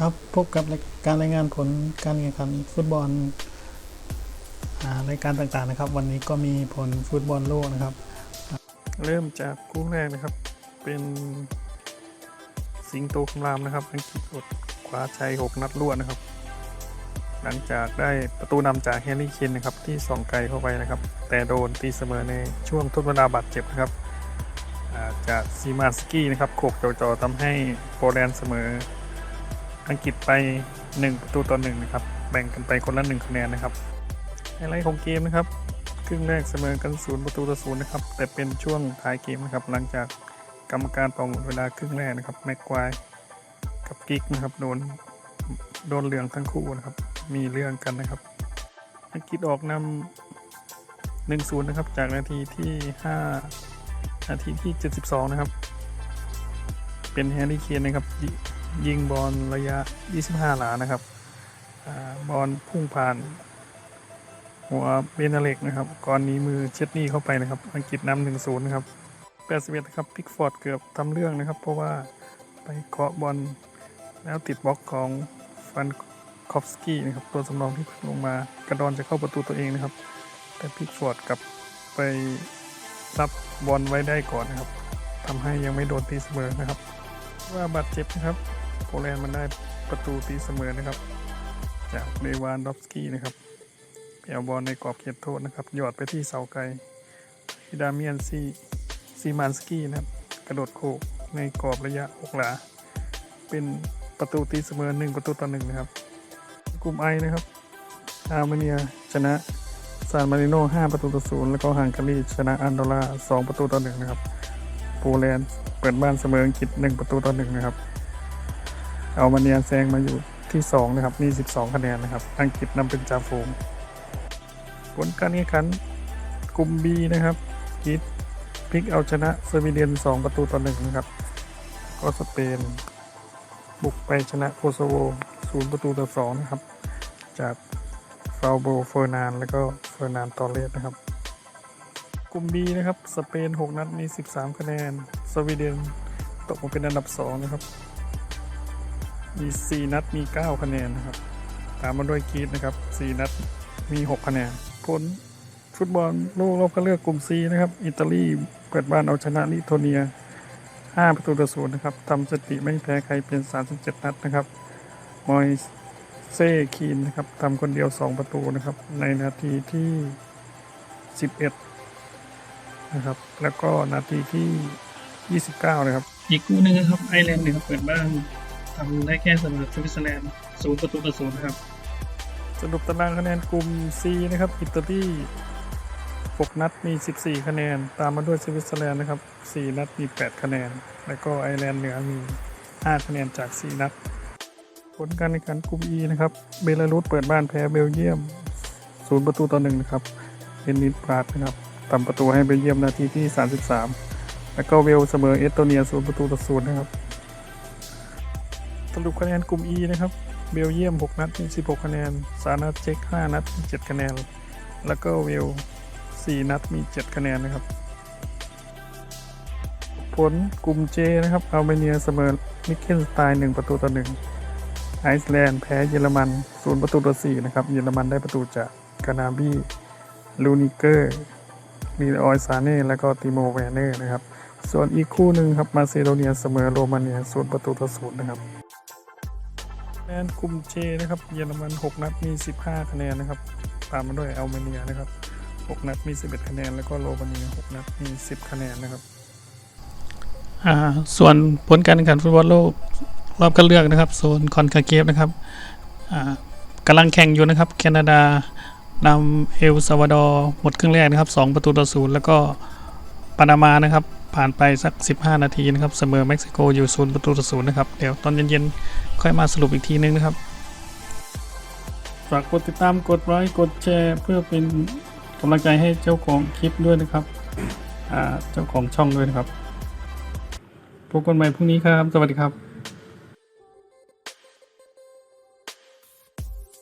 ครับพบกับการรายงานผลการแข่งขันฟุตบอลรายการต่างๆนะครับ วันนี้ก็มีผลฟุตบอลโลกนะครับ เริ่มจากคู่แรกนะครับ เป็นสิงโตคำรามนะครับอังกฤษกดคว้าชัย6นัดรวดนะครับ หลังจากได้ประตูนำจากแฮร์รี่เคนนะครับ ที่ส่องไกลเข้าไปนะครับ แต่โดนตีเสมอในช่วงทดเวลาบาดเจ็บนะครับจากซีมาสกี้นะครับโขกจอๆทำให้โปแลนด์เสมอ อังกฤษไป 1 ประตูต่อ1นะครับ แบ่งกันไปคนละ 1 คะแนนนะครับไฮไลท์ของเกมนะครับครึ่งแรกเสมอกัน 0 ประตูต่อ0นะครับ แต่เป็นช่วงท้ายเกมนะครับ หลังจากกรรมการเป่าหมดเวลาครึ่งแรกนะครับแม็กควายกับกิกนะครับโดนโดนเหลืองทั้งคู่นะครับ มีเรื่องกันนะครับ อังกฤษออกนำ1-0นะครับ จากนาทีที่ 5 นาทีที่ 72 นะครับ เป็นแฮร์รี่เคนนะครับ ยิงบอลระยะ 25 หลานะครับอบอลพุ่งผ่าน หัวเบนเล็กนะครับก่อนนี้มือเช็ดนี่เข้าไปนะครับ อังกฤษนำหนึ่งศูนย์นะครับ81นะครับพิกฟอร์ดเกือบทำเรื่องนะครับ เพราะว่าไปเคาะบอลแล้วติดบล็อกของฟันคอฟสกี้นะครับตัวสำรองที่ลงมากระดอนจะเข้าประตูตัวเองนะครับ แต่พิกฟอร์ดกลับไปรับบอลไว้ได้ก่อนนะครับทำให้ยังไม่โดนตีเสมอนะครับ ว่าบาดเจ็บนะครับ โปแลนด์มันได้ประตูตีเสมอนะครับ จากเดวานดอฟสกี้นะครับเปียบอลในกรอบเขตโทษนะครับ หยอดไปที่เสาไกลฮิดาเมียนซีซีมานสกี้นะครับ กระโดดโขกในกรอบระยะหกหลา เป็นประตูตีเสมอหนึ่งประตูต่อหนึ่งนะครับ กลุ่มไอนะครับ อาร์เมเนียชนะซานมาริโน่5ประตูต่อศูนย์แล้วก็ฮังการีชนะอันโดรา2ประตูต่อหนึ่งนะครับ โปแลนด์เปิดบ้านเสมออังกฤษ1ประตูต่อหนึ่งนะครับ เอามาเนียแซงมาอยู่ที่ 2 นะครับ มี 12 คะแนนนะครับ อังกฤษนำเป็นจ่าฝูงผลการแข่งขันกลุ่ม B นะครับกรีดพลิกเอาชนะสวีเดน 2 ประตูต่อ1นะครับ ก็สเปน บุกไปชนะโคโซโว0ประตูต่อ2นะครับ จากฟาโบเฟอร์นานแล้วก็เฟอร์นานตอเลสนะครับ กลุ่ม B นะครับ สเปน 6 นัดมี 13 คะแนน สวีเดน ตกมาเป็นอันดับ 2 นะครับ มี 4 นัดมี 9 คะแนนนะครับ ตามมาด้วยกีดนะครับ 4 นัดมี 6 คะแนน ผลฟุตบอลโลกรอบคัดเลือกกลุ่ม C นะครับ อิตาลีเปิดบ้านเอาชนะลิโทเนีย 5 ประตูต่อศูนย์นะครับทำสถิติไม่แพ้ใครเป็น 37 นัดนะครับ มอยเซ่คีนนะครับทำคนเดียว 2 ประตูนะครับ ในนาทีที่ 11 นะครับ แล้วก็นาทีที่ 29 นะครับ อีกคู่หนึ่งนะครับ ไอร์แลนด์นี่ยครับเปิดบ้าน ทำได้แค่เสมอสวิตเซอร์แลนด์ศูนย์ประตูต่อศูนย์นะครับ สรุปตารางคะแนนกลุ่ม C นะครับ อิตาลี 6 นัดมี 14 คะแนน ตามมาด้วยสวิตเซอร์แลนด์นะครับ 4 นัดมี 8 คะแนน แล้วก็ไอร์แลนด์เหนือมี 5 คะแนนจาก 4 นัด ผลการแข่งขันกลุ่ม E นะครับ เบลารุสเปิดบ้านแพ้เบลเยียม 0 ประตูต่อ 1 นะครับเดนนิสปราดนะครับทำประตูให้เบลเยียมนาทีที่ 33 แล้วก็เวลเสมอเอสโตเนีย 0 ประตูต่อ 0 นะครับ สรุปคะแนนกลุ่ม E นะครับ เบลเยียม 6 นัดมี16 คะแนนสานัดเช็ก 5 นัดมี7คะแนน แล้วก็เวล 4 นัดมี 7 คะแนนนะครับ ผลกลุ่ม J นะครับอัลเบเนียเสมอมิกเกนสไตน์1ประตูต่อ1ไอซ์แลนด์แพ้เยอรมัน 0 ประตูต่อ4นะครับ เยอรมันได้ประตูจากกานาบีลูนิเกอร์มีออยซาเน่แล้วก็ติโมแวนเนอร์นะครับ ส่วนอีกคู่หนึ่งครับมาซิโดเนียเสมอโรมาเนีย0ประตูต่อ0นะครับ คะแนนกลุ่ม J นะครับ เยอรมัน 6 นัดมี 15 คะแนนนะครับ ตามมาด้วยอัลเมเนียนะครับ 6 นัดมี 11 คะแนน แล้วก็โรมาเนีย 6 นัดมี 10 คะแนนนะครับ อ่า ส่วนผลการแข่งขันฟุตบอลโลกรอบคัดเลือกนะครับ โซนคอนคาเคฟนะครับ อ่ากำลังแข่งอยู่นะครับ แคนาดานำเอลซาวาดอร์หมดครึ่งแรกนะครับ 2 ประตูต่อ0แล้วก็ปานามานะครับ ผ่านไปสัก 15 นาทีนะครับ เสมอเม็กซิโกอยู่0ประตูต่อ0นะครับ เดี๋ยวตอนเย็นๆ ค่อยมาสรุปอีกทีนึงนะครับ ฝากกดติดตามกดไลค์กดแชร์เพื่อเป็นกำลังใจให้เจ้าของคลิปด้วยนะครับเจ้าของช่องด้วยนะครับพบกันใหม่พรุ่งนี้ครับ สวัสดีครับ